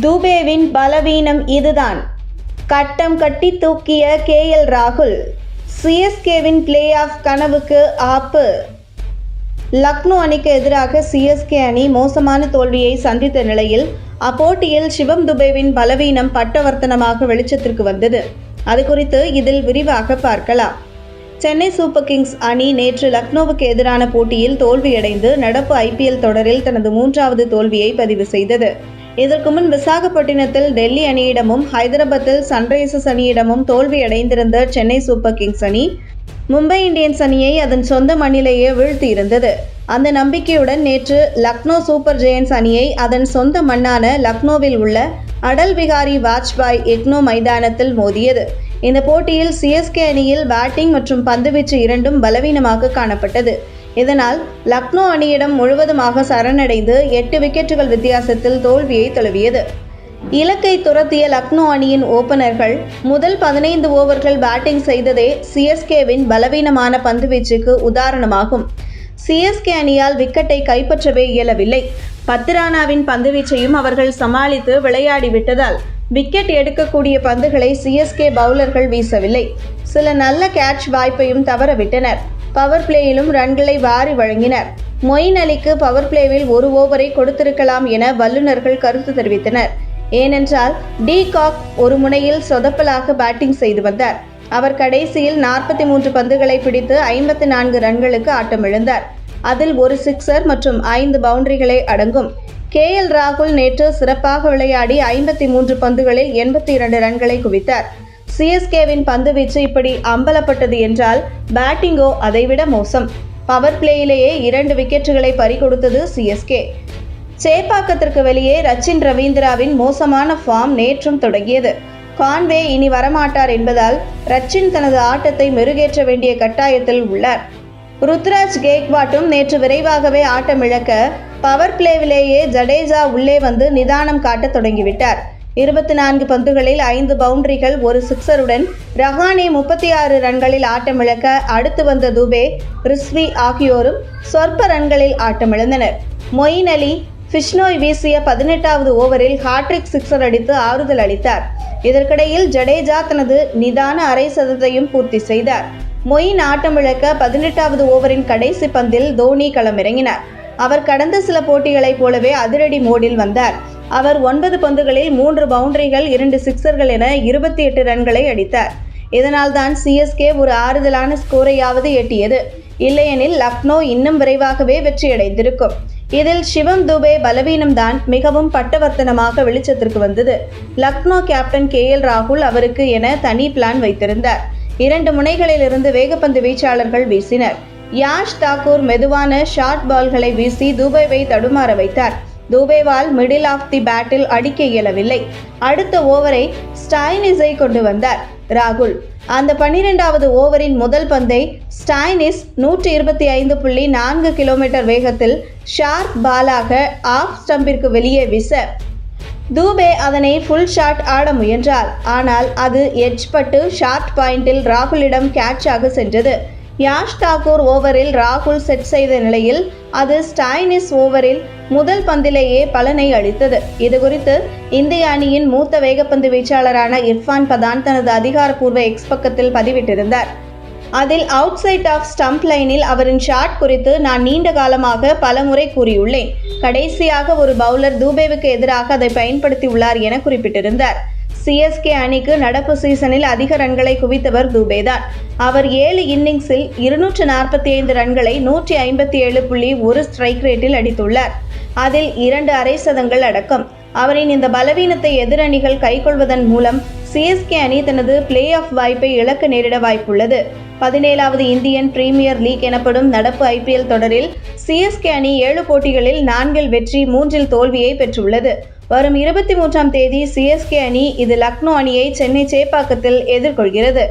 துபேவின் பலவீனம் இதுதான். கட்டம் கட்டி தூக்கிய கேஎல் ராகுல் சிஎஸ்கேவின் பிளே ஆஃப் கனவுக்கு ஆப்பு. லக்னோ அணிக்கு எதிராக சிஎஸ்கே அணி மோசமான தோல்வியை சந்தித்த நிலையில் அப்போட்டியில் சிவம் துபேவின் பலவீனம் பட்டவர்த்தனமாக வெளிச்சத்திற்கு வந்தது. அது குறித்து இதில் விரிவாக பார்க்கலாம். சென்னை சூப்பர் கிங்ஸ் அணி நேற்று லக்னோவுக்கு எதிரான போட்டியில் தோல்வியடைந்து நடப்பு ஐபிஎல் தொடரில் தனது மூன்றாவது தோல்வியை பதிவு செய்தது. இதற்கு முன் விசாகப்பட்டினத்தில் டெல்லி அணியிடமும் ஹைதராபாத்தில் சன்ரைசர்ஸ் அணியிடமும் தோல்வியடைந்திருந்த சென்னை சூப்பர் கிங்ஸ் அணி மும்பை இந்தியன்ஸ் அணியை அதன் சொந்த மண்ணிலேயே வீழ்த்தியிருந்தது. அந்த நம்பிக்கையுடன் நேற்று லக்னோ சூப்பர் ஜெயன்ஸ் அணியை அதன் சொந்த மண்ணான லக்னோவில் உள்ள அடல் பிகாரி வாஜ்பாய் எக்னோ மைதானத்தில் மோதியது. இந்த போட்டியில் சிஎஸ்கே அணியில் பேட்டிங் மற்றும் பந்துவீச்சு இரண்டும் பலவீனமாக காணப்பட்டது. இதனால் லக்னோ அணியிடம் முழுவதுமாக சரணடைந்து எட்டு விக்கெட்டுகள் வித்தியாசத்தில் தோல்வியை தழுவியது. இலக்கை துரத்திய லக்னோ அணியின் ஓபனர்கள் முதல் பதினைந்து ஓவர்கள் பேட்டிங் செய்ததே சிஎஸ்கேவின் பலவீனமான பந்துவீச்சுக்கு உதாரணமாகும். சிஎஸ்கே அணியால் விக்கெட்டை கைப்பற்றவே இயலவில்லை. பத்திரானாவின் பந்துவீச்சையும் அவர்கள் சமாளித்து விளையாடி விட்டதால் விக்கெட் எடுக்கக்கூடிய பந்துகளை சிஎஸ்கே பவுலர்கள் வீசவில்லை. சில நல்ல கேட்ச் வாய்ப்பையும் தவறவிட்டனர். பவர் பிளேயிலும் ரன்களை வாரி வழங்கினர். மொயின் அலிக்கு பவர் பிளேவில் ஒரு ஓவரை கொடுத்திருக்கலாம் என வல்லுநர்கள் கருத்து தெரிவித்தனர். ஏனென்றால் டி காக் ஒரு முனையில் சொதப்பலாக பேட்டிங் செய்து வந்தார். அவர் கடைசியில் நாற்பத்தி மூன்று பந்துகளை பிடித்து ஐம்பத்தி நான்கு ரன்களுக்கு ஆட்டமிழந்தார். அதில் ஒரு சிக்ஸர் மற்றும் ஐந்து பவுண்டரிகளை அடங்கும். கே எல் ராகுல் நேற்று சிறப்பாக விளையாடி ஐம்பத்தி மூன்று பந்துகளில் எண்பத்தி இரண்டு ரன்களை குவித்தார். சிஎஸ்கேவின் பந்துவீச்சு இப்படி அம்பலப்பட்டது என்றால் பேட்டிங்கோ அதைவிட மோசம். பவர் பிளேயிலேயே இரண்டு விக்கெட்டுகளை பறிகொடுத்தது சிஎஸ்கே. சேப்பாக்கத்திற்கு வெளியே ரச்சின் ரவீந்திராவின் மோசமான ஃபார்ம் நேற்றும் தொடங்கியது. கான்வே இனி வரமாட்டார் என்பதால் ரச்சின் தனது ஆட்டத்தை மெருகேற்ற வேண்டிய கட்டாயத்தில் உள்ளார். ருத்ராஜ் கேக்வாட்டும் நேற்று விரைவாகவே ஆட்டமிழக்க பவர் பிளேவிலேயே ஜடேஜா உள்ளே வந்து நிதானம் காட்டத் தொடங்கிவிட்டார். இருபத்தி நான்கு பந்துகளில் ஐந்து பவுண்டரிகள் ஒரு சிக்ஸருடன் ரஹானே முப்பத்தி ஆறு ரன்களில் ஆட்டமிழக்க அடுத்து வந்த துபே ரிஸ்வி ஆகியோரும் சொற்ப ரன்களில் ஆட்டமிழந்தனர். மொயின் அலி ஃபிஷ்னோய் வீசிய பதினெட்டாவது ஓவரில் ஹாட்ரிக் சிக்ஸர் அடித்து ஆறுதல் அளித்தார். இதற்கிடையில் ஜடேஜா தனது நிதான அரை சதத்தையும் பூர்த்தி செய்தார். மொயின் ஆட்டமிழக்க பதினெட்டாவது ஓவரின் கடைசி பந்தில் தோனி களமிறங்கினார். அவர் கடந்த சில போட்டிகளைப் போலவே அதிரடி மோடில் வந்தார். அவர் ஒன்பது பந்துகளில் மூன்று பவுண்டரிகள் இரண்டு சிக்சர்கள் என இருபத்தி எட்டு ரன்களை அடித்தார். இதனால்தான் சிஎஸ்கே ஒரு ஆறுதலான ஸ்கோரையாவது எட்டியது. இல்லையெனில் லக்னோ இன்னும் விரைவாகவே வெற்றியடைந்திருக்கும். இதில் சிவம் துபே பலவீனம்தான் மிகவும் பட்டவர்த்தனமாக வெளிச்சத்திற்கு வந்தது. லக்னோ கேப்டன் கே எல் ராகுல் அவருக்கு என தனி பிளான் வைத்திருந்தார். இரண்டு முனைகளிலிருந்து வேகப்பந்து வீச்சாளர்கள் வீசினர். யாஷ் தாக்கூர் மெதுவான ஷார்ட் பால்களை வீசி துபேவை தடுமாற வைத்தார். துபேவால் மிடில் ஆஃப் தி பேட்டில் அடிக்க இயலவில்லை. அடுத்த ஓவரை ஸ்டைனிஸை கொண்டு வந்தார் ராகுல். அந்த பன்னிரெண்டாவது ஓவரின் முதல் பந்தை ஸ்டைனிஸ் நூற்றி இருபத்தி ஐந்து புள்ளி நான்கு கிலோமீட்டர் வேகத்தில் ஷார்ப் பாலாக ஆஃப் ஸ்டம்பிற்கு வெளியே வீச. தூபே அதனை ஃபுல் ஷாட் ஆட முயன்றார். ஆனால் அது எட்ஜ் பட்டு ஷார்ட் பாயிண்டில் ராகுலிடம் கேட்சாக சென்றது. யாஷ் தாக்கூர் ஓவரில் ராகுல் செட் செய்த நிலையில் அது ஸ்டாய்னிஸ் ஓவரில் முதல் பந்திலேயே பலனை அளித்தது. இதுகுறித்து இந்திய அணியின் மூத்த வேகப்பந்து வீச்சாளரான இர்ஃபான் பதான் தனது அதிகாரப்பூர்வ எக்ஸ் பக்கத்தில் பதிவிட்டிருந்தார். அதில் அவுட் சைட் ஆஃப் ஸ்டம்ப் லைனில் அவரின் ஷாட் குறித்து நான் நீண்ட காலமாக பலமுறை கூறியுள்ளேன். கடைசியாக ஒரு பவுலர் தூபேவுக்கு எதிராக அதை பயன்படுத்தியுள்ளார் என குறிப்பிட்டிருந்தார். சிஎஸ்கே அணிக்கு நடப்பு சீசனில் அதிக ரன்களை குவித்தவர் துபேதான். அவர் ஏழு இன்னிங்ஸில் இருநூற்று நாற்பத்தி ஐந்து ரன்களை நூற்றி ஐம்பத்தி ஏழு புள்ளி ஒரு ஸ்ட்ரைக் ரேட்டில் அடித்துள்ளார். அதில் இரண்டு அரை சதங்கள் அடக்கம். அவரின் இந்த பலவீனத்தை எதிரணிகள் கைக்கொள்வதன் மூலம் சிஎஸ்கே அணி தனது பிளே ஆஃப் வாய்ப்பை இழக்க நேரிட வாய்ப்புள்ளது. பதினேழாவது இந்தியன் பிரீமியர் லீக் எனப்படும் நடப்பு ஐபிஎல் தொடரில் சிஎஸ்கே அணி ஏழு போட்டிகளில் நான்கில் வெற்றி மூன்றில் தோல்வியை பெற்றுள்ளது. வரும் இருபத்தி மூன்றாம் தேதி சிஎஸ்கே அணி இது லக்னோ அணியை சென்னை சேப்பாக்கத்தில் எதிர்கொள்கிறது.